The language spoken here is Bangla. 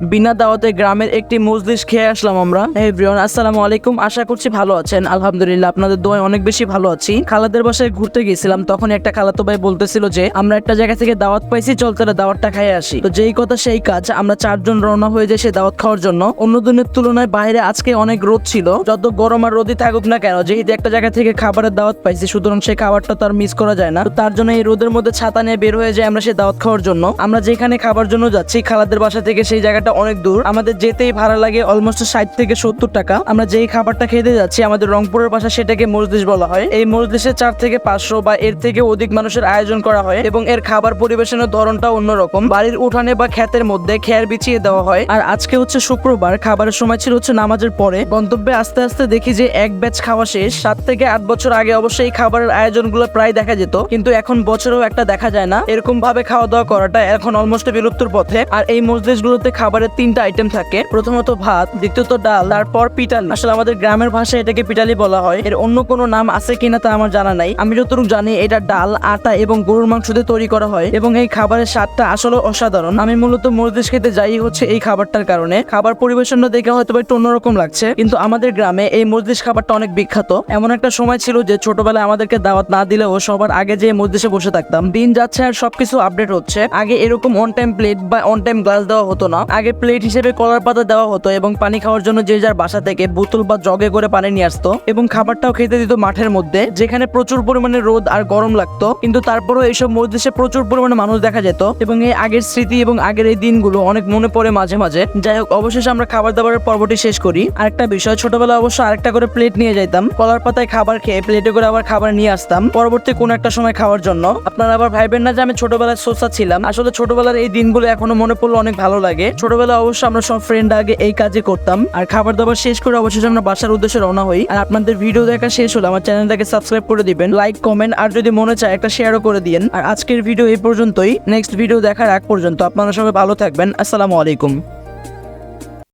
বিনা দাওয়াতে গ্রামের একটি মজলিস খেয়ে আসলাম আমরা। এভরিওয়ান, আসসালামু আলাইকুম। আশা করছি ভালো আছেন। আলহামদুলিল্লাহ, আপনাদের দোয়ায় অনেক বেশি ভালো আছি। খালাদের বাসায় ঘুরতে গেছিলাম তখন একটা খালাতো ভাই বলতেছিল যে, আমরা একটা জায়গা থেকে দাওয়াত পাইছি, চল তাহলে দাওয়াতটা খাই আসি। তো যেই কথা সেই কাজ, আমরা চারজন রওনা হয়ে যাই সেই দাওয়াত খাওয়ার জন্য। অন্য দিনের তুলনায় বাইরে আজকে অনেক রোদ ছিল। যত গরম আর রোদই থাকুক না কেন, যেহেতু একটা জায়গা থেকে খাবারের দাওয়াত পাইছি, সুতরাং সেই খাবারটা তো আর মিস করা যায় না। তার জন্য এই রোদের মধ্যে ছাতা নিয়ে বের হয়ে যায় আমরা সেই দাওয়াত খাওয়ার জন্য। আমরা যেখানে খাবার জন্য যাচ্ছি, খালাদের বাসা থেকে সেই জায়গাটা অনেক দূর। আমাদের যেতেই ভাড়া লাগে অলমোস্ট ষাট থেকে সত্তর টাকা। আমরা যেই খাবারটা খেতে যাচ্ছি, আমাদের রংপুরের বাসা সেটাকে মজলিস বলা হয়। এই মজলিসে চার থেকে পাঁচশো বা এর থেকে অধিক মানুষের আয়োজন করা হয় এবং এর খাবার পরিবেশনের ধরনটা অন্যরকম। বাড়ির উঠানে বা ক্ষেতের মধ্যে খেয়ার বিছিয়ে দেওয়া হয়। আর আজকে হচ্ছে শুক্রবার, খাবারের সময় ছিল হচ্ছে নামাজের পরে। গন্তব্যে আস্তে আস্তে দেখি যে এক ব্যাচ খাওয়া শেষ। সাত থেকে আট বছর আগে অবশ্যই এই খাবারের আয়োজনগুলো প্রায় দেখা যেত। কিন্তু এখন বছরেও একটা দেখা যায় না। এরকম ভাবে খাওয়া দাওয়া করাটা এখন অলমোস্ট বিলুপ্তর পথে। আর এই মসজিদগুলোতে খাবারের তিনটা আইটেম থাকে। প্রথমত ভাত, দ্বিতীয়ত ডাল, তারপর পিটাল আসলে আমাদের গ্রামের ভাষায় এটাকে পিটালি বলা হয়। এর অন্য কোনো নাম আছে কিনা তা আমার জানা নাই। আমি যতটুকু জানি, এটা ডাল, আটা এবং গরুর মাংস দিয়ে তৈরি করা হয় এবং এই খাবারের স্বাদটা আসলে অসাধারণ। আমি মূলত মসজিদ খেতে যাই হচ্ছে এই খাবারটার কারণে। খাবার পরিবেশনটা দেখে হয়তো একটু অন্যরকম লাগছে, কিন্তু আমাদের গ্রামে এই মসজিদ খাবারটা অনেক বিখ্যাত। এমন একটা সময় ছিল যে ছোটবেলায় আমাদেরকে দাওয়াত না দিলেও সবার আগে যে মসজিদে বসে থাকতাম। দিন যাচ্ছে আর সবকিছু আপডেট হচ্ছে। আগে এরকম অন টাইম প্লেট বা অন টাইম গ্লাস দেওয়া হতো না। আগে প্লেট হিসেবে কলার পাতা দেওয়া হতো এবং পানি খাওয়ার জন্য যে যার বাসা থেকে বোতল বা জগে করে পানি নিয়ে আসতো এবং খাবারটাও খেতে দিত মাঠের মধ্যে, যেখানে প্রচুর পরিমাণে রোদ আর গরম লাগতো। কিন্তু তারপরেও এইসব মসজিদে প্রচুর পরিমাণে মানুষ দেখা যেত এবং এই আগের স্মৃতি এবং আগের এই দিনগুলো অনেক মনে পড়ে মাঝে মাঝে। যাই হোক, অবশেষে আমরা খাবার দাবারের পর্বটি শেষ করি। আরেকটা বিষয়, ছোটবেলায় অবশ্য আরেকটা করে প্লেট নিয়ে যাইতাম। কলার পাতায় খাবার খেয়ে প্লেটে করে আবার খাবার নিয়ে আসতাম। পরবর্তী কোনো একটা সময় খাওয়ার জন্য। আপনারা আবার ভাইবেন না যে আমি ছোটবেলায় সোসা ছিলাম। আসলে ছোটবেলার এই দিনগুলো এখনও মনে পড়লে অনেক ভালো লাগে। ছোটবেলায় অবশ্য আমরা সব ফ্রেন্ড আগে এই কাজে করতাম। আর খাবার দাবার শেষ করে অবশেষে আমরা বাসার উদ্দেশ্যে রওনা হই। আর আপনাদের ভিডিও দেখা শেষ হলে আমার চ্যানেলটাকে সাবস্ক্রাইব করে দিবেন। লাইক কমেন্ট আর যদি মনে চায় একটা শেয়ারও করে দিন আর আজকের ভিডিও এই পর্যন্তই। নেক্সট ভিডিও দেখার আগ পর্যন্ত আপনারা সবাই ভালো থাকবেন। আসসালামু আলাইকুম।